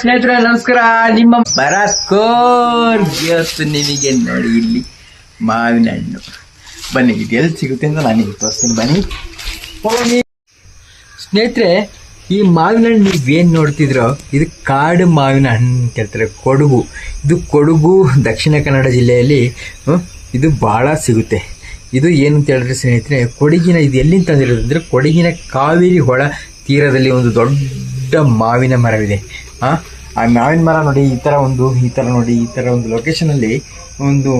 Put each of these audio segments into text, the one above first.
ಸ್ನೇಹಿತರೆ, ನಮಸ್ಕಾರ. ನಿಮ್ಮ ಮರಕೋರ್ ಇವತ್ತು ನಿಮಗೆ ನೋಡಿ ಇಲ್ಲಿ ಮಾವಿನ ಹಣ್ಣು. ಬನ್ನಿ ಇದು ಎಲ್ಲಿ ಸಿಗುತ್ತೆ ಅಂತ ನಾನು ತೋರಿಸ್ತೀನಿ. ಬನ್ನಿ. ಸ್ನೇಹಿತರೆ ಈ ಮಾವಿನ ಹಣ್ಣು ನೀವೇನು ನೋಡ್ತಿದ್ರೋ, ಇದು ಕಾಡು ಮಾವಿನ ಹಣ್ಣು ಅಂತ ಹೇಳ್ತಾರೆ, ಕೊಡಗು. ಇದು ಕೊಡಗು, ದಕ್ಷಿಣ ಕನ್ನಡ ಜಿಲ್ಲೆಯಲ್ಲಿ ಇದು ಭಾಳ ಸಿಗುತ್ತೆ. ಇದು ಏನು ಅಂತ ಹೇಳಿದ್ರೆ ಸ್ನೇಹಿತರೆ, ಕೊಡಗಿನ, ಇದು ಎಲ್ಲಿಂದ ತಂದಿರೋದು ಕೊಡಗಿನ ಕಾವೇರಿ ಹೊಳ ತೀರದಲ್ಲಿ ಒಂದು ದೊಡ್ಡ ಮಾವಿನ ಮರವಿದೆ. ಹಾಂ ಆ ಮಾವಿನ ಮರ ನೋಡಿ, ಈ ಥರ ಒಂದು, ಈ ಥರ ನೋಡಿ, ಈ ಥರ ಒಂದು ಲೊಕೇಶನಲ್ಲಿ ಒಂದು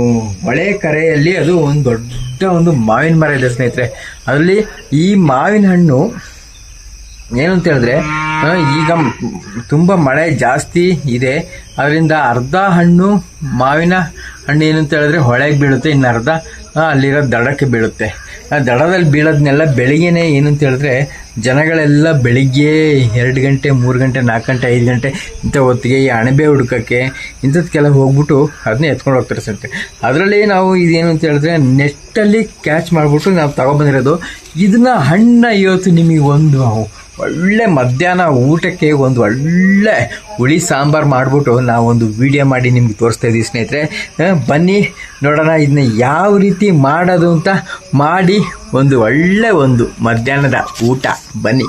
ಹೊಳೆ ಕರೆಯಲ್ಲಿ ಅದು ಒಂದು ದೊಡ್ಡ ಒಂದು ಮಾವಿನ ಮರ ಇದೆ ಸ್ನೇಹಿತರೆ. ಅದರಲ್ಲಿ ಈ ಮಾವಿನ ಹಣ್ಣು ಏನು ಅಂತ ಹೇಳಿದ್ರೆ ಈಗ ತುಂಬ ಮಳೆ ಜಾಸ್ತಿ ಇದೆ. ಅದರಿಂದ ಅರ್ಧ ಹಣ್ಣು ಮಾವಿನ ಹಣ್ಣು ಏನಂತ ಹೇಳಿದ್ರೆ ಹೊಳೆಗೆ ಬೀಳುತ್ತೆ, ಇನ್ನು ಅರ್ಧ ಅಲ್ಲಿರೋ ದಡಕ್ಕೆ ಬೀಳುತ್ತೆ. ಆ ದಡದಲ್ಲಿ ಬೀಳೋದನ್ನೆಲ್ಲ ಬೆಳಿಗ್ಗೆನೆ ಏನಂತ ಹೇಳಿದ್ರೆ ಜನಗಳೆಲ್ಲ ಬೆಳಿಗ್ಗೆ ಎರಡು ಗಂಟೆ, ಮೂರು ಗಂಟೆ, ನಾಲ್ಕು ಗಂಟೆ, ಐದು ಗಂಟೆ ಇಂಥ ಹೊತ್ತಿಗೆ ಈ ಅಣಬೆ ಹುಡುಕೋಕ್ಕೆ ಇಂಥದ್ಕೆಲ್ಲ ಹೋಗ್ಬಿಟ್ಟು ಅದನ್ನ ಎತ್ಕೊಂಡು ಹೋಗ್ತಾರೆ ಸಂತೆ. ಅದರಲ್ಲಿ ನಾವು ಇದೇನು ಅಂತ ಹೇಳಿದ್ರೆ ನೆಟ್ಟಲ್ಲಿ ಕ್ಯಾಚ್ ಮಾಡಿಬಿಟ್ಟು ನಾವು ತಗೊಂಡ್ಬಂದಿರೋದು ಇದನ್ನ ಹಣ್ಣ ಇವತ್ತು ನಿಮಗೆ ಒಂದು ಒಳ್ಳೆ ಮಧ್ಯಾಹ್ನ ಊಟಕ್ಕೆ ಒಂದು ಒಳ್ಳೆ ಹುಳಿ ಸಾಂಬಾರು ಮಾಡಿಬಿಟ್ಟು ನಾವೊಂದು ವಿಡಿಯೋ ಮಾಡಿ ನಿಮ್ಗೆ ತೋರಿಸ್ತಾ ಇದ್ದೀವಿ ಸ್ನೇಹಿತರೆ. ಬನ್ನಿ ನೋಡೋಣ ಇದನ್ನ ಯಾವ ರೀತಿ ಮಾಡೋದು ಅಂತ ಮಾಡಿ ಒಂದು ಒಳ್ಳೆ ಒಂದು ಮಧ್ಯಾಹ್ನದ ಊಟ. ಬನ್ನಿ.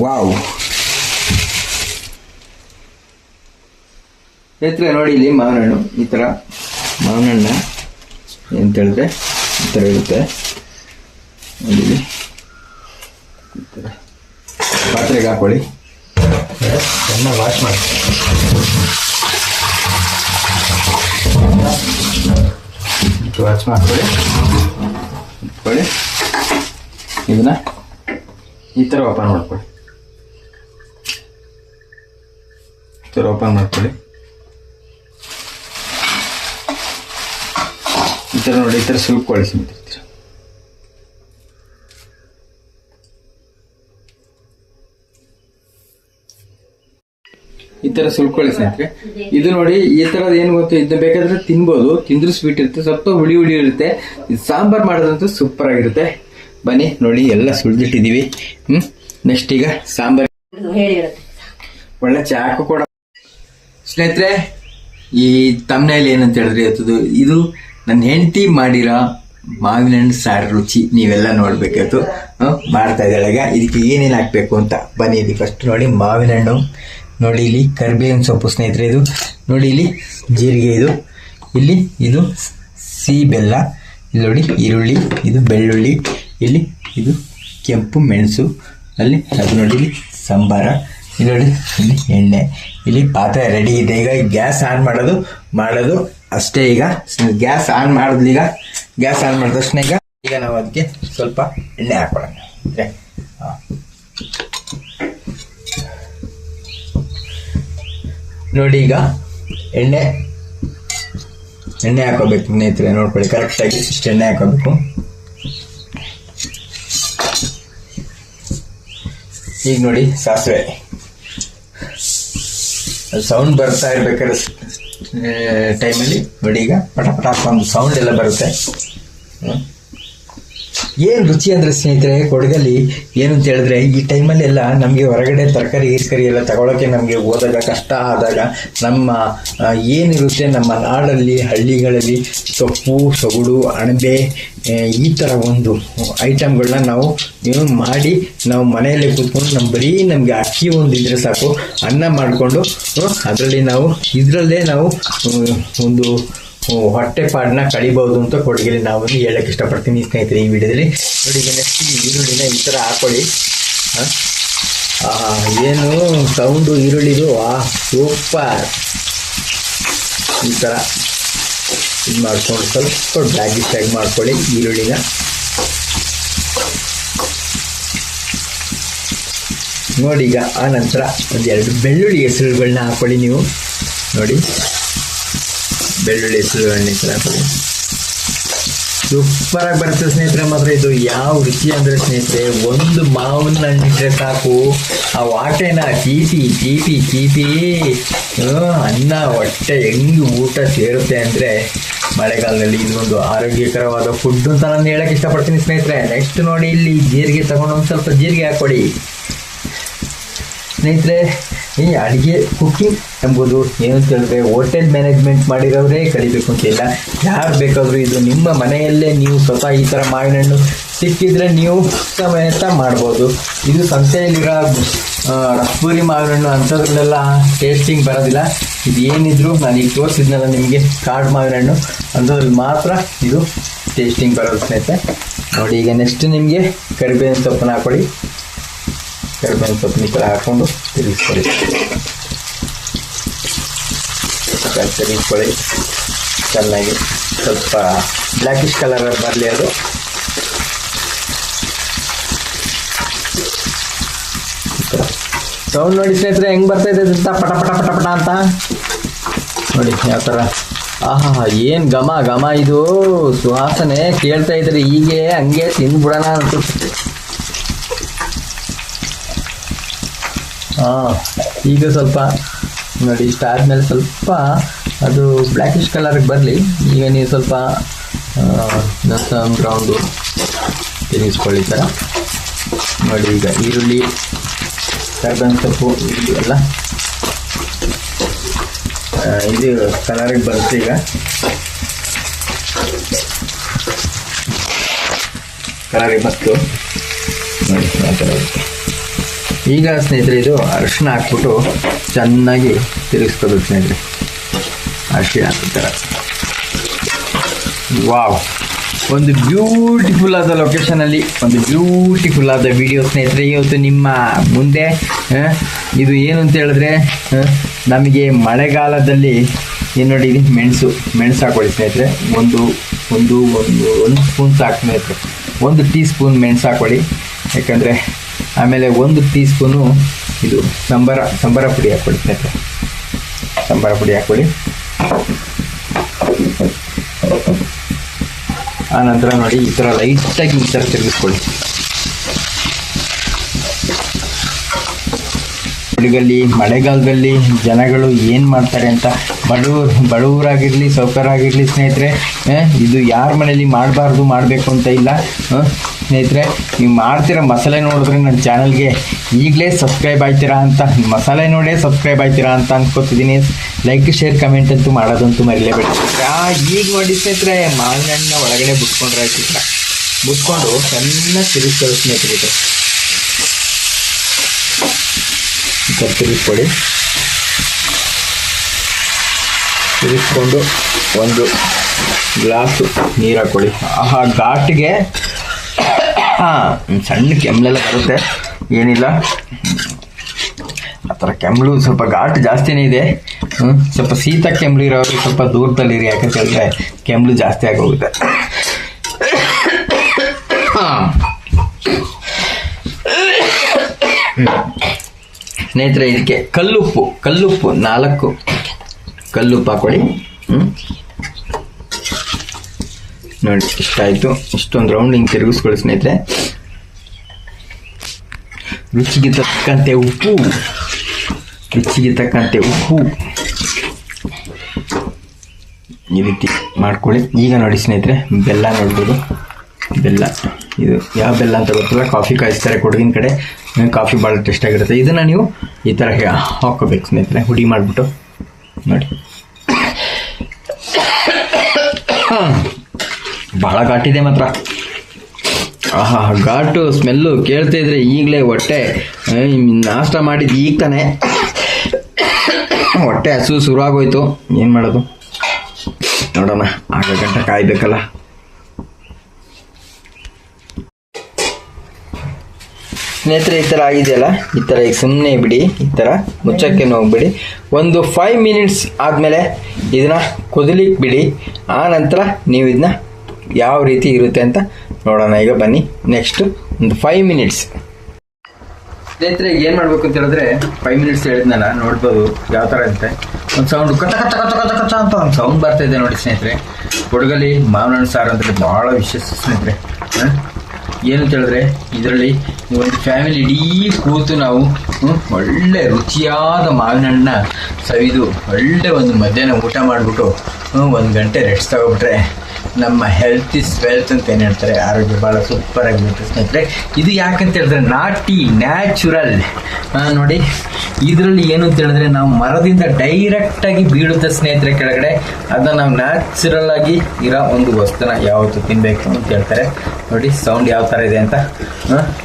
ವಾವ್. ಸ್ನೇಹಿತರೆ ನೋಡಿ ಇಲ್ಲಿ ಮಾವಿನ ಹಣ್ಣು ಈ ಥರ ಮಾವಿನ ಹಣ್ಣ ಎಂತ ಹೇಳಿದ್ರೆ ಈ ಥರ ಇರುತ್ತೆ. ನೋಡಿ ಇಲ್ಲಿ ಈ ಥರ ಪಾತ್ರೆಗೆ ಹಾಕೊಳ್ಳಿ. ಚೆನ್ನಾಗಿ ವಾಶ್ ಮಾಡಿ. ವಾಚ್ ಮಾಡ್ಕೊಳ್ಳಿ. ಇಟ್ಕೊಳ್ಳಿ ಇದನ್ನ ಈ ಥರ ಓಪನ್ ಮಾಡ್ಕೊಳ್ಳಿ. ಈ ಥರ ಓಪನ್ ಮಾಡ್ಕೊಳ್ಳಿ. ಈ ಥರ ನೋಡಿ ಈ ಥರ ಸುಲ್ಕೊಳ್ಳಿ ಬಿಟ್ಟಿರ್ತೀರ ಈ ಥರ. ಸುಲ್ಕೊಳ್ಳಿ ಸ್ನೇಹಿತರೆ ಇದು ನೋಡಿ ಈ ತರದ್ ಏನು ಗೊತ್ತು ಇದು ಬೇಕಾದ್ರೆ ತಿನ್ಬೋದು ತಿಂದ್ರು ಸ್ವೀಟ್ ಇರುತ್ತೆ ಸ್ವಲ್ಪ ಹುಳಿ ಹುಳಿ ಇರುತ್ತೆ ಇದು ಸಾಂಬಾರ್ ಮಾಡೋದಂತೂ ಸೂಪರ್ ಆಗಿರುತ್ತೆ. ಬನ್ನಿ ನೋಡಿ ಎಲ್ಲ ಸುಳ್ದಿಟ್ಟಿದೀವಿ ಹ್ಮ್ ನೆಕ್ಸ್ಟ್ ಈಗ ಸಾಂಬಾರ್. ಒಳ್ಳೆ ಚಾಕು ಕೂಡ. ಸ್ನೇಹಿತರೆ ಈ ತಮ್ಮನೇಲಿ ಏನಂತ ಹೇಳಿದ್ರೆ ಇದು ನನ್ನ ಹೆಂಡತಿ ಮಾಡಿರೋ ಮಾವಿನ ಹಣ್ಣು ಸಾರು ರುಚಿ ನೀವೆಲ್ಲ ನೋಡ್ಬೇಕಾಯ್ತು ಹ್ಮ್, ಮಾಡ್ತಾ ಇದ್ದಾಳೆಗ ಇದಕ್ಕೆ ಏನೇನು ಹಾಕಬೇಕು ಅಂತ ಬನ್ನಿ ಇಲ್ಲಿ ಫಸ್ಟ್ ನೋಡಿ ಮಾವಿನ ಹಣ್ಣು ನೋಡಿ ಇಲ್ಲಿ ಕರಿಬೇವಿನ ಸೊಪ್ಪು ಸ್ನೇಹಿತರೆ ಇದು. ನೋಡಿ ಇಲ್ಲಿ ಜೀರಿಗೆ ಇದು. ಇಲ್ಲಿ ಇದು ಸಿಹಿ ಬೆಲ್ಲ. ಇಲ್ಲಿ ನೋಡಿ ಈರುಳ್ಳಿ ಇದು ಬೆಳ್ಳುಳ್ಳಿ. ಇಲ್ಲಿ ಇದು ಕೆಂಪು ಮೆಣಸು. ಅಲ್ಲಿ ಅದು ನೋಡಿ ಇಲ್ಲಿ ಸಂಬಾರ. ಇಲ್ಲಿ ನೋಡಿ ಇಲ್ಲಿ ಎಣ್ಣೆ. ಇಲ್ಲಿ ಪಾತ್ರೆ ರೆಡಿ ಇದೆ. ಈಗ ಗ್ಯಾಸ್ ಆನ್ ಮಾಡೋದು ಮಾಡೋದು ಅಷ್ಟೇ ಈಗ. ಗ್ಯಾಸ್ ಆನ್ ಮಾಡಿದ್ಲು ಈಗ. ಗ್ಯಾಸ್ ಆನ್ ಮಾಡಿದ ತಕ್ಷಣ ಈಗ ಈಗ ನಾವು ಅದಕ್ಕೆ ಸ್ವಲ್ಪ ಎಣ್ಣೆ ಹಾಕೊಳ್ಳೋಣ ಅಂದರೆ. ನೋಡಿ ಈಗ, ಎಣ್ಣೆ ಎಣ್ಣೆ ಹಾಕೋಬೇಕು ಸ್ನೇಹಿತರೆ, ನೋಡ್ಕೊಳ್ಳಿ. ಕರೆಕ್ಟಾಗಿ ಇಷ್ಟು ಎಣ್ಣೆ ಹಾಕೋಬೇಕು. ಈಗ ನೋಡಿ, ಸಾಸಿವೆ. ಸೌಂಡ್ ಬರ್ತಾ ಇರ್ಬೇಕಾದ್ರೆ ಟೈಮಲ್ಲಿ ನೋಡಿ ಈಗ ಪಟ ಪಟ ಒಂದು ಸೌಂಡ್ ಎಲ್ಲ ಬರುತ್ತೆ. ಏನ್ ರುಚಿ ಅಂದರೆ ಸ್ನೇಹಿತರೆ, ಕೊಡಗಲ್ಲಿ ಏನು ಅಂತ ಹೇಳಿದ್ರೆ ಈ ಟೈಮಲ್ಲಿ ಎಲ್ಲ ನಮಗೆ ಹೊರಗಡೆ ತರಕಾರಿ ಈಸ್ಕರಿ ಎಲ್ಲ ತಗೊಳ್ಳೋಕ್ಕೆ ನಮಗೆ ಹೋದಾಗ, ಕಷ್ಟ ಆದಾಗ ನಮ್ಮ ಏನಿರುತ್ತೆ ನಮ್ಮ ನಾಡಲ್ಲಿ, ಹಳ್ಳಿಗಳಲ್ಲಿ ಸೊಪ್ಪು, ಸೊಗಡು, ಅಣಬೆ ಈ ಥರ ಒಂದು ಐಟಮ್ಗಳನ್ನ ನಾವು ಏನು ಮಾಡಿ ನಾವು ಮನೆಯಲ್ಲೇ ಕೂತ್ಕೊಂಡು ನಮ್ಮ ಬರೀ ನಮಗೆ ಅಕ್ಕಿ ಒಂದು ಇದ್ರೆ ಸಾಕು, ಅನ್ನ ಮಾಡಿಕೊಂಡು ಅದರಲ್ಲಿ ನಾವು, ಇದರಲ್ಲೇ ನಾವು ಒಂದು ಹೊಟ್ಟೆ ಪಾಡನ್ನ ಕಳಿಬಹುದು ಅಂತ ಕೊಡುಗೆಲಿ ನಾವು ಹೇಳಕ್ ಇಷ್ಟಪಡ್ತೀನಿ ಸ್ನೇಹಿತರೆ ಈ ವಿಡಿಯೋದಲ್ಲಿ. ನೋಡಿ ನೆಕ್ಸ್ಟ್ ಈರುಳ್ಳಿನ ಈ ಥರ ಹಾಕೊಳ್ಳಿ. ಏನು ಸೌಂಡು ಈರುಳ್ಳಿದು? ಆ ಸೂಪರ್. ಈ ಥರ ಇದು ಮಾಡ್ಕೊಂಡು ಸ್ವಲ್ಪ ಬ್ಲ್ಯಾಕಿಶ್ ಆಗಿ ಮಾಡ್ಕೊಳ್ಳಿ ಈರುಳ್ಳಿನ. ನೋಡಿ ಈಗ ಆ ನಂತರ ಎರಡು ಬೆಳ್ಳುಳ್ಳಿ ಹೆಸರುಗಳನ್ನ ಹಾಕೊಳ್ಳಿ ನೀವು. ನೋಡಿ. ಬೆಳ್ಳುಳ್ಳಿ ಬರ್ತದೆ ಸೂಪರ್ ಆಗಿ ಬರುತ್ತೆ ಸ್ನೇಹಿತರೆ ಮಾತ್ರ. ಇದು ಯಾವ ರುಚಿ ಅಂದ್ರೆ ಸ್ನೇಹಿತರೆ, ಒಂದು ಮಾವಿನ ಹಣ್ಣಿಟ್ರೆ ಸಾಕು. ಆ ವಾಟೆನ ಚೀಪಿ ಚೀಪಿ ಚೀಪಿ ಅನ್ನ, ಹೊಟ್ಟೆ ಹೆಂಗ್ ಊಟ ಸೇರುತ್ತೆ ಅಂದ್ರೆ ಮಳೆಗಾಲದಲ್ಲಿ ಇದು ಆರೋಗ್ಯಕರವಾದ ಫುಡ್ ಅಂತ ನಾನು ಹೇಳಕ್ಕೆ ಇಷ್ಟಪಡ್ತೀನಿ ಸ್ನೇಹಿತರೆ. ನೆಕ್ಸ್ಟ್ ನೋಡಿ ಇಲ್ಲಿ ಜೀರಿಗೆ ತಗೊಂಡು ಒಂದು ಸ್ವಲ್ಪ ಜೀರಿಗೆ ಹಾಕೊಡಿ ಸ್ನೇಹಿತರೆ ಈ ಅಡುಗೆ ಕುಕ್ಕಿಂಗ್ ಎಂಬುದು ಏನು ಅಂತ ಹೇಳಿದ್ರೆ ಹೋಟೆಲ್ ಮ್ಯಾನೇಜ್ಮೆಂಟ್ ಮಾಡಿರೋರೇ ಕಲಿಬೇಕು ಅಂತ ಇಲ್ಲ. ಯಾರು ಬೇಕಾದರೂ ಇದು ನಿಮ್ಮ ಮನೆಯಲ್ಲೇ ನೀವು ಸ್ವತಃ ಈ ಥರ ಮಾವಿನ ಹಣ್ಣು ಸಿಕ್ಕಿದ್ರೆ ನೀವು ಸಮೇತ ಮಾಡ್ಬೋದು. ಇದು ಸಂತೆಯಲ್ಲಿರೋ ಆ, ರಸ್ಪೂರಿ ಮಾವಿನ ಹಣ್ಣು ಅಂಥದ್ರಲ್ಲೆಲ್ಲ ಟೇಸ್ಟಿಂಗ್ ಬರೋದಿಲ್ಲ. ಇದು ಏನಿದ್ರು ನಾನು ಈಗ ತೋರಿಸಿದ್ನಲ್ಲ ನಿಮಗೆ ಕಾಡು ಮಾವಿನ ಹಣ್ಣು ಅಂಥದ್ರಲ್ಲಿ ಮಾತ್ರ ಇದು ಟೇಸ್ಟಿಂಗ್ ಬರೋದು ಸ್ನೇಹಿತರೆ. ನೋಡಿ ಈಗ ನೆಕ್ಸ್ಟ್ ನಿಮಗೆ ಕರಿಬೇವಿನ ಸೊಪ್ಪನ್ನ ಹಾಕೊಳ್ಳಿ ಕರಿಬೇವಿನ ಸೊಪ್ಪು ಈ ಥರ ಸ್ವಲ್ಪ ಚೆನ್ನಾಗಿ ಸ್ವಲ್ಪ ಬ್ಲ್ಯಾಕಿಶ್ ಕಲರ್ ಬರಲಿ ಅದು ಸೌಂಡ್ ನೋಡಿ ಸ್ನೇಹಿತರೆ ಹೆಂಗ್ ಬರ್ತಾ ಇದೆ ಅಂತ ಪಟ ಪಟ ಪಟ ಅಂತ ನೋಡಿ ಯಾವ ಥರ ಆಹಾ ಏನು ಘಮ ಘಮ ಇದು ಸುವಾಸನೆ ಕೇಳ್ತಾ ಇದ್ರೆ ಹೀಗೆ ಹಂಗೆ ತಿಂದ್ಬಿಡೋಣ ಅನ್ಸುತ್ತೆ ಹಾಂ, ಈಗ ಸ್ವಲ್ಪ ನೋಡಿ, ಇಷ್ಟ ಆದಮೇಲೆ ಸ್ವಲ್ಪ ಅದು ಬ್ಲ್ಯಾಕಿಶ್ ಕಲರ್ಗೆ ಬರಲಿ. ಈಗ ನೀವು ಸ್ವಲ್ಪ ಗ್ರೌಂಡ್ ತಿರುಗಿಸ್ಕೊಳ್ಳಿ ಈ ಥರ ನೋಡಿ, ಈಗ ಈರುಳ್ಳಿ, ಕರ್ಬೇವಿನ ಸೊಪ್ಪು ಇಲ್ಲ ಇದು ಕಲರಿಗೆ ಬರುತ್ತೆ ಈಗ. ಕಲರಿಗೆ ಬಂತು ನೋಡಿ, ಆ ಥರ ಈಗ ಸ್ನೇಹಿತರೆ, ಇದು ಅರಿಶಿನ ಹಾಕ್ಬಿಟ್ಟು ಚೆನ್ನಾಗಿ ತಿರುಗಿಸ್ಕೋಬೇಕು ಸ್ನೇಹಿತರೆ. ಅರಿಶಿನ ಹಾಕ್ತಾರೆ ವಾವ್. ಒಂದು ಬ್ಯೂಟಿಫುಲ್ ಆದ ಲೊಕೇಶನಲ್ಲಿ ಒಂದು ಬ್ಯೂಟಿಫುಲ್ ಆದ ವಿಡಿಯೋ ಸ್ನೇಹಿತರೆ, ಇವತ್ತು ನಿಮ್ಮ ಮುಂದೆ ಇದು ಏನು ಅಂತ ಹೇಳಿದ್ರೆ ನಮಗೆ ಮಳೆಗಾಲದಲ್ಲಿ, ಏನು ನೋಡಿ ಮೆಣಸು ಮೆಣಸು ಹಾಕೊಳ್ಳಿ ಸ್ನೇಹಿತರೆ. ಒಂದು ಒಂದು ಒಂದು ಒಂದು ಸ್ಪೂನ್ ಸಾಕು ಸ್ನೇಹಿತರೆ. ಒಂದು ಟೀ ಸ್ಪೂನ್ ಮೆಣಸು ಹಾಕೊಳ್ಳಿ ಯಾಕಂದರೆ ಆಮೇಲೆ ಒಂದು ಟೀ ಸ್ಪೂನು ಇದು ಸಂಬಾರ ಸಂಬಾರ ಪುಡಿ ಹಾಕ್ಕೊಳ್ಳಿ ಸ್ನೇಹಿತರೆ. ಸಂಬಾರ ಪುಡಿ ಹಾಕ್ಕೊಳ್ಳಿ ಆನಂತರ ನಂತರ ನೋಡಿ ಈ ಥರ ಲೈಟಾಗಿ ಈ ಥರ ತಿರುಗಿಸ್ಕೊಳ್ಳಿ. ಹುಡುಗಲ್ಲಿ, ಮಳೆಗಾಲದಲ್ಲಿ ಜನಗಳು ಏನು ಮಾಡ್ತಾರೆ ಅಂತ ಬಡವ್ರು, ಬಡವರಾಗಿರಲಿ ಸೌಕರಾಗಿರಲಿ ಸ್ನೇಹಿತರೆ ಇದು ಯಾರ ಮನೇಲಿ ಮಾಡಬಾರ್ದು, ಮಾಡಬೇಕು ಅಂತ ಇಲ್ಲ ಸ್ನೇಹಿತರೆ ನೀವು ಮಾಡ್ತಿರೋ ಮಸಾಲೆ ನೋಡಿದ್ರೆ ನನ್ನ ಚಾನಲ್ಗೆ ಈಗಲೇ ಸಬ್ಸ್ಕ್ರೈಬ್ ಆಯ್ತೀರಾ ಅಂತ ಮಸಾಲೆ ನೋಡೇ ಸಬ್ಸ್ಕ್ರೈಬ್ ಆಯ್ತೀರಾ ಅಂತ ಅನ್ಕೋತಿದ್ದೀನಿ ಲೈಕ್ ಶೇರ್ ಕಮೆಂಟ್ ಅಂತೂ ಮಾಡೋದಂತೂ ಮರಿಲೇಬೇಡಿ ಆ, ಈಗ ನೋಡಿ ಸ್ನೇಹಿತರೆ ಮಾವಿನ ಹಣ್ಣನ್ನ ಒಳಗಡೆ ಬಿಟ್ಕೊಂಡ್ರೆ ಆಯ್ತು ಈ ಥರ. ಬಿಟ್ಕೊಂಡು ಸಣ್ಣ ತಿರುಗಿಸ್ಕೊಳ್ಳಿ ಸ್ನೇಹಿತರೆ ಇದು. ತಿರುಗಿಸ್ಕೊಡಿ ತಿರುಗಿಸ್ಕೊಂಡು ಒಂದು ಗ್ಲಾಸು ನೀರು ಹಾಕ್ಕೊಳ್ಳಿ ಆಹಾ ಘಾಟಿಗೆ ಹಾಂ ಸಣ್ಣ ಕೆಮ್ಮಲೆಲ್ಲ ಬರುತ್ತೆ. ಏನಿಲ್ಲ. ಆ ಥರ ಕೆಮ್ಮಲು ಸ್ವಲ್ಪ ಘಾಟ್ ಜಾಸ್ತಿನೇ ಇದೆ. ಹ್ಞೂ ಸ್ವಲ್ಪ ಶೀತ ಕೆಮ್ಮಲು ಇರೋರು ಸ್ವಲ್ಪ ದೂರದಲ್ಲಿರಿ ಯಾಕಂತ ಕೆಮ್ಲು ಜಾಸ್ತಿ ಆಗೋಗುತ್ತೆ. ಸ್ನೇಹಿತರೆ, ಇದಕ್ಕೆ ಕಲ್ಲುಪ್ಪು ಕಲ್ಲುಪ್ಪು ನಾಲ್ಕು. ಕಲ್ಲುಪ್ಪು ಹಾಕೊಳ್ಳಿ ಹ್ಮ್. ನೋಡಿ ಇಷ್ಟ ಆಯಿತು ಇಷ್ಟೊಂದು ರೌಂಡ್ ಹಿಂಗೆ ತಿರುಗಿಸ್ಕೊಳ್ಳಿ ಸ್ನೇಹಿತರೆ. ರುಚಿಗೆ ತಕ್ಕಂತೆ ಉಪ್ಪು. ರುಚಿಗೆ ತಕ್ಕಂತೆ ಉಪ್ಪು. ಈ ರೀತಿ ಮಾಡ್ಕೊಳ್ಳಿ. ಈಗ ನೋಡಿ ಸ್ನೇಹಿತರೆ, ಬೆಲ್ಲ ನೋಡ್ಬೋದು. ಬೆಲ್ಲ. ಇದು ಯಾವ ಬೆಲ್ಲ ಅಂತ ಗೊತ್ತಿಲ್ಲ. ಕಾಫಿ ಕಾಯಿಸ್ತಾರೆ ಕೊಡಗಿನ ಕಡೆ. ಕಾಫಿ ಭಾಳ ಟೇಸ್ಟ್ ಆಗಿರುತ್ತೆ. ಇದನ್ನು ನೀವು ಈ ಥರ ಹಾಕೋಬೇಕು ಸ್ನೇಹಿತರೆ. ಹುಡಿ ಮಾಡಿಬಿಟ್ಟು. ನೋಡಿ. ಭಾಳ ಘಾಟಿದೆ ಮಾತ್ರ. ಆಹಾ, ಘಾಟು, ಸ್ಮೆಲ್ಲು ಕೇಳ್ತಾ ಇದ್ರೆ ಈಗಲೇ ಹೊಟ್ಟೆ ನಾಷ್ಟ ಮಾಡಿದ್ದು ಈಗ ತಾನೆ. ಹೊಟ್ಟೆ ಹಸು ಶುರುವಾಗೋಯ್ತು ಏನು ಮಾಡೋದು? ನೋಡೋಣ, ಆಗ ಗಂಟೆ ಕಾಯ್ಬೇಕಲ್ಲ. ಸ್ನೇಹಿತರೆ, ಈ ಥರ ಆಗಿದೆಯಲ್ಲ? ಈ ಥರ ಈಗ ಸುಮ್ಮನೆ ಬಿಡಿ, ಈ ಥರ ಮುಚ್ಚಕ್ಕೆ ಹೋಗ್ಬಿಡಿ ಒಂದು ಫೈವ್ ಮಿನಿಟ್ಸ್ ಆದಮೇಲೆ ಇದನ್ನ ಕುದಲಿಕ್ಕೆ ಬಿಡಿ. ಆ ನಂತರ ನೀವು ಇದನ್ನ ಯಾವ ರೀತಿ ಇರುತ್ತೆ ಅಂತ ನೋಡೋಣ. ಈಗ ಬನ್ನಿ. ನೆಕ್ಸ್ಟ್ ಒಂದು ಫೈವ್ ಮಿನಿಟ್ಸ್ ಸ್ನೇಹಿತರೆ, ಏನು ಮಾಡ್ಬೇಕು ಅಂತ ಹೇಳಿದ್ರೆ ಫೈವ್ ಮಿನಿಟ್ಸ್ ಹೇಳಿದ್ನಲ್ಲ, ನೋಡ್ಬೋದು ಯಾವ ತರ ಅಂತೆ ಒಂದು ಸೌಂಡ್ ಕಚ ಕಚ ಕಚ ಕಚ ಕಚ ಅಂತ ಒಂದು ಸೌಂಡ್ ಬರ್ತಾ ಇದೆ ನೋಡಿ ಸ್ನೇಹಿತರೆ. ಹುಡುಗಲಿ ಮಾವಿನ ಹಣ್ಣು ಸಾರು ಅಂದ್ರೆ ಬಹಳ ವಿಶೇಷ ಸ್ನೇಹಿತರೆ? ಏನು ಅಂತ ಹೇಳಿದ್ರೆ, ಇದರಲ್ಲಿ ಒಂದು ಫ್ಯಾಮಿಲಿ ಇಡೀ ಕೂತು ನಾವು ಒಳ್ಳೆ ರುಚಿಯಾದ ಮಾವಿನ ಹಣ್ಣನ್ನ ಸವಿದು ಒಳ್ಳೆ ಒಂದು ಮಧ್ಯಾಹ್ನ ಊಟ ಮಾಡಿಬಿಟ್ಟು ಒಂದು ಗಂಟೆ ರೆಸ್ಟ್ ತಗೊಬಿಟ್ರೆ ನಮ್ಮ ಹೆಲ್ತ್ ಇಸ್ ವೆಲ್ತ್ ಅಂತ ಏನು ಹೇಳ್ತಾರೆ? ಆರೋಗ್ಯ ಭಾಳ ಸೂಪರ್ ಆಗಿರುತ್ತೆ ಸ್ನೇಹಿತರೆ. ಇದು ಯಾಕಂತ ಹೇಳಿದ್ರೆ, ನಾಟಿ ನ್ಯಾಚುರಲ್ ನೋಡಿ, ಇದರಲ್ಲಿ ಏನು ಅಂತ ಹೇಳಿದ್ರೆ, ನಾವು ಮರದಿಂದ ಡೈರೆಕ್ಟ್ ಆಗಿ ಬೀಳುತ್ತೆ ಸ್ನೇಹಿತರೆ ಕೆಳಗಡೆ. ಅದನ್ನ ನಾವು ನ್ಯಾಚುರಲ್ ಆಗಿ ಇರೋ ಒಂದು ವಸ್ತುನ ಯಾವತ್ತು ತಿನ್ಬೇಕು ಅಂತ ಹೇಳ್ತಾರೆ. ನೋಡಿ ಸೌಂಡ್ ಯಾವ ತರ ಇದೆ ಅಂತ.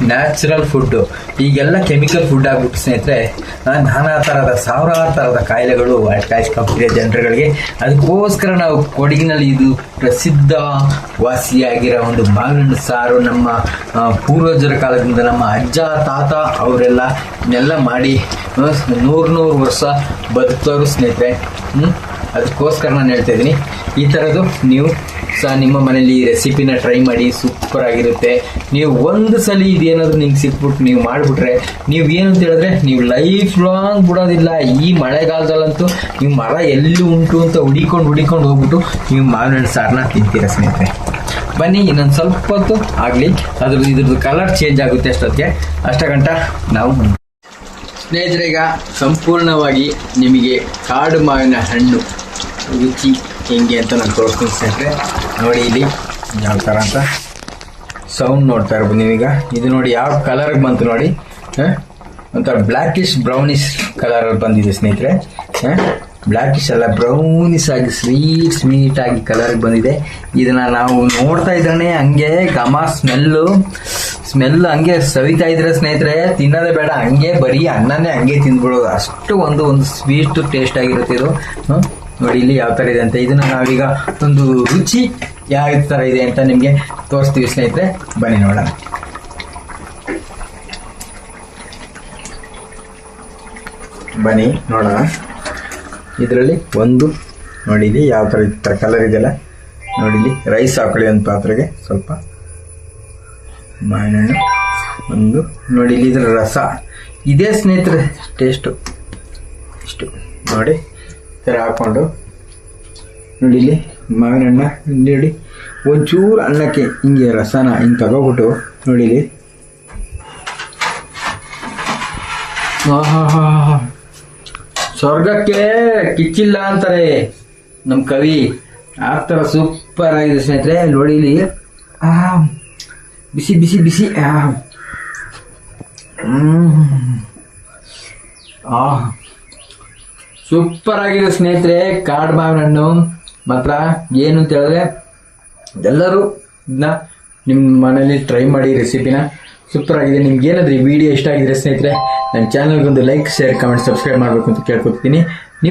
ನ್ಯಾಚುರಲ್ ಫುಡ್ ಈಗೆಲ್ಲ ಕೆಮಿಕಲ್ ಫುಡ್ ಆಗ್ಬಿಟ್ಟು ಸ್ನೇಹಿತರೆ ನಾನಾ ಥರದ ಸಾವಿರಾರು ಥರದ ಕಾಯಿಲೆಗಳು ಅಟ್ಯಾಚ್ಕೊಂಡಿದೆ ಜನರುಗಳಿಗೆ. ಅದಕ್ಕೋಸ್ಕರ ನಾವು ಕೊಡಗಿನಲ್ಲಿ ಇದು ಪ್ರಸಿದ್ಧ ವಾಸಿಯಾಗಿರೋ ಒಂದು ಮಾವಿನ ಸಾರು ನಮ್ಮ ಪೂರ್ವಜರ ಕಾಲದಿಂದ ನಮ್ಮ ಅಜ್ಜ, ತಾತ ಅವರೆಲ್ಲ ಎಲ್ಲ ಮಾಡಿ ನೂರು ನೂರು ವರ್ಷ ಬದುಕೋರು ಸ್ನೇಹಿತರೆ. ಅದಕ್ಕೋಸ್ಕರ ನಾನು ಹೇಳ್ತಾ ಇದ್ದೀನಿ, ಈ ಥರದ್ದು ನೀವು ಸಹ ನಿಮ್ಮ ಮನೇಲಿ ಈ ರೆಸಿಪಿನ ಟ್ರೈ ಮಾಡಿ ಸೂಪರ್ ಆಗಿರುತ್ತೆ. ನೀವು ಒಂದು ಸಲ ಇದೇನಾದರೂ ನಿಮ್ಗೆ ಸಿಕ್ಬಿಟ್ಟು ನೀವು ಮಾಡಿಬಿಟ್ರೆ, ನೀವು ಏನು ಅಂತ ಹೇಳಿದ್ರೆ ನೀವು ಲೈಫ್ ಲಾಂಗ್ ಬಿಡೋದಿಲ್ಲ. ಈ ಮಳೆಗಾಲದಲ್ಲಂತೂ ನೀವು ಮರ ಎಲ್ಲಿ ಉಂಟು ಅಂತ ಹುಡಿಕೊಂಡು ಹುಡಿಕೊಂಡು ಹೋಗ್ಬಿಟ್ಟು ನೀವು ಮಾವಿನ ಸಾರನ್ನ ತಿಂತೀರ ಸ್ನೇಹಿತರೆ. ಬನ್ನಿ, ಇನ್ನೊಂದು ಸ್ವಲ್ಪ ಹೊತ್ತು ಆಗಲಿ. ಅದ್ರದ್ದು ಇದ್ರದ್ದು ಕಲರ್ ಚೇಂಜ್ ಆಗುತ್ತೆ ಅಷ್ಟೊತ್ತಿಗೆ. ಅಷ್ಟ ಗಂಟ, ನಾವು ಸ್ನೇಹಿತರೆ, ಈಗ ಸಂಪೂರ್ಣವಾಗಿ ನಿಮಗೆ ಕಾಡು ಮಾವಿನ ಹಣ್ಣು ರುಚಿ ಹೆಂಗೆ ಅಂತ ನಾನು ತೋರಿಸ್ತೀನಿ ಸ್ನೇಹಿತರೆ. ನೋಡಿ ಇಲ್ಲಿ ಯಾವ ಥರ ಅಂತ. ಸೌಂಡ್ ನೋಡ್ತಾ ಇರ್ಬೋದು ನೀವೀಗ. ಇದು ನೋಡಿ ಯಾವ ಕಲರ್ಗೆ ಬಂತು ನೋಡಿ. ಹಾಂ? ಒಂಥರ ಬ್ಲ್ಯಾಕಿಶ್ ಬ್ರೌನಿಶ್ ಕಲರ್ ಬಂದಿದೆ ಸ್ನೇಹಿತರೆ. ಬ್ಲ್ಯಾಕಿಶ್ ಅಲ್ಲ ಬ್ರೌನಿಶ್ ಆಗಿ ಸ್ವೀಟ್ ಸ್ವೀಟ್ ಆಗಿ ಕಲರ್ ಬಂದಿದೆ. ಇದನ್ನ ನಾವು ನೋಡ್ತಾ ಇದ್ರೆ ಹಂಗೆ ಘಮ ಸ್ಮೆಲ್ಲು ಸ್ಮೆಲ್ ಹಂಗೆ ಸವಿತಾ ಇದ್ರೆ ಸ್ನೇಹಿತರೆ, ತಿನ್ನೋದೇ ಬೇಡ. ಹಂಗೆ ಬರೀ ಅನ್ನನೇ ಹಂಗೆ ತಿಂದ್ಬಿಡೋದು. ಅಷ್ಟು ಒಂದು ಒಂದು ಸ್ವೀಟ್ ಟೇಸ್ಟ್ ಆಗಿರುತ್ತೆ ಇದು? ನೋಡಿ ಇಲ್ಲಿ ಯಾವ ತರ ಇದೆ ಅಂತ. ಇದನ್ನ ನಾವೀಗ ಒಂದು ರುಚಿ ಯಾವ ತರ ಇದೆ ಅಂತ ನಿಮಗೆ ತೋರಿಸ್ತೀವಿ ಸ್ನೇಹಿತರೆ. ಬನ್ನಿ ನೋಡೋಣ. ಬನ್ನಿ ನೋಡೋಣ. ಇದರಲ್ಲಿ ಒಂದು, ನೋಡಿ ಇಲ್ಲಿ ಯಾವ ಥರ ಕಲರ್ ಇದೆಯಲ್ಲ. ನೋಡಿ ಇಲ್ಲಿ ರೈಸ್ ಹಾಕೊಳ್ಳಿ ಒಂದು ಪಾತ್ರೆಗೆ. ಸ್ವಲ್ಪ ಮಾವಿನ ಒಂದು, ನೋಡಿ ಇಲ್ಲಿ ಇದರ ರಸ. ಇದೇ ಸ್ನೇಹಿತರೆ ಟೇಸ್ಟು ಇಷ್ಟು. ನೋಡಿ. ಥರ ಹಾಕ್ಕೊಂಡು ನೋಡಿ ಇಲ್ಲಿ ಮಾವಿನ ಹಣ್ಣ ನೋಡಿ. ಒಂಚೂರು ಅನ್ನಕ್ಕೆ ಹಿಂಗೆ ರಸನ ಹಿಂಗೆ ತಗೋಬಿಟ್ಟು ನೋಡಿ ಇಲ್ಲಿ. ಸ್ವರ್ಗಕ್ಕೆ ಕಿಚ್ಚಿಲ್ಲ ಅಂತಾರೆ ನಮ್ಮ ಕವಿ. ಆಗ್ತಾರ ಸೂಪರ್ ಆಗಿದೆ ಸ್ನೇಹಿತರೆ, ನೋಡಿ ಇಲ್ಲಿ. ಬಿಸಿ ಬಿಸಿ ಬಿಸಿ. ಆ. ಸೂಪರ್ ಆಗಿದೆ ಸ್ನೇಹಿತರೆ ಕಾಡು ಮಾವಿನ ಹಣ್ಣು ಮಾತ್ರ ಏನು ಅಂತ ಹೇಳಿದ್ರೆ, ಎಲ್ಲರೂ ಇದನ್ನ ನಿಮ್ಮ ಮನೇಲಿ ಟ್ರೈ ಮಾಡಿ ರೆಸಿಪಿನ ಸೂಪರ್ ಆಗಿದೆ. ನಿಮ್ಗೆ ಏನಾದ್ರೂ ವಿಡಿಯೋ ಇಷ್ಟ ಆಗಿದ್ರೆ ಸ್ನೇಹಿತರೆ ನನ್ನ ಚಾನಲ್ಗೊಂದು ಲೈಕ್ ಶೇರ್ ಕಮೆಂಟ್ ಸಬ್ಸ್ಕ್ರೈಬ್ ಮಾಡಬೇಕು ಅಂತ ಕೇಳ್ಕೊತೀನಿ